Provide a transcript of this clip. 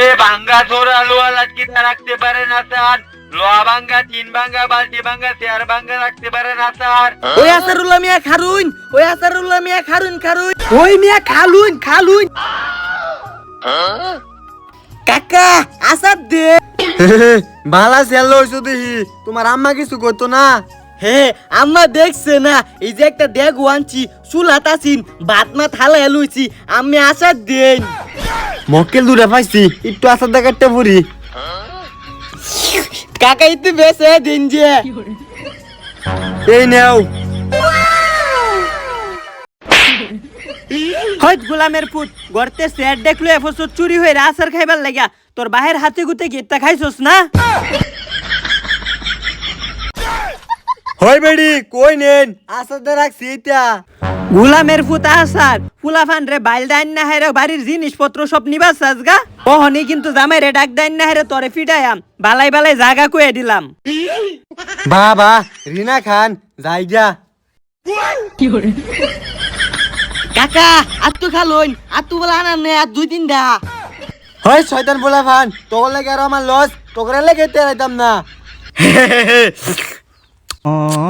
এ ভাঙ্গা ছোড়া লোহা লাটকিটা রাখতে পারে না স্যার। লোহা ভাঙ্গা তিন ভাঙ্গা বালতি ভাঙ্গা চেয়ার ভাঙ্গা রাখতে পারে না স্যার। ওই আসারুল্লাহ মিয়া খারুন ওই আসারুল্লাহ মিয়া খারুন খারুন ওই মিয়া খালুন খালুন কাকা আসাদ দে। বালা সেল হইছো দেখি তোমার আম্মা কিছু করতো না? হে আম্মা দেখছে না এই যে একটা দেগ আনছি চুলাত আছিন ভাত মা থালা লইছি আমি আসাদ দেন। মক্কেল দূরে পাইছি একটু আসার দেখাতে পুরি। কাকা ইতি বেসে দিন যে। এই নেও। হইত গোলামের পুত গর্তে স্যার দেখল এফসর চুরি হয়ে রাসার খাইবার লাগা তোর বাহের হাতে গুতে গিয়ে খাইছস না? হয় বেড়ি কই নেন? আসার দে রাখছি এটা গোলামের ফুত আসার ফুলাফান রে বাইল দাইন না হেরে বাড়ির জিনিসপত্র সব নিবাস সাজগা ওহনি কিন্তু জামাই রে ডাক দাইন না হেরে তরে ফিডায়াম বালাই বালাই জাগা কয়ে দিলাম। বাবা রিনা খান জায়গা কাকা আত্তু খালুন আত্তু বলা আনার নে আর দুই তিন দা। হয় শয়তান বলা ফান তোর লাগে আর আমার লস তোকরা লাগে তেরাইতাম না। 어...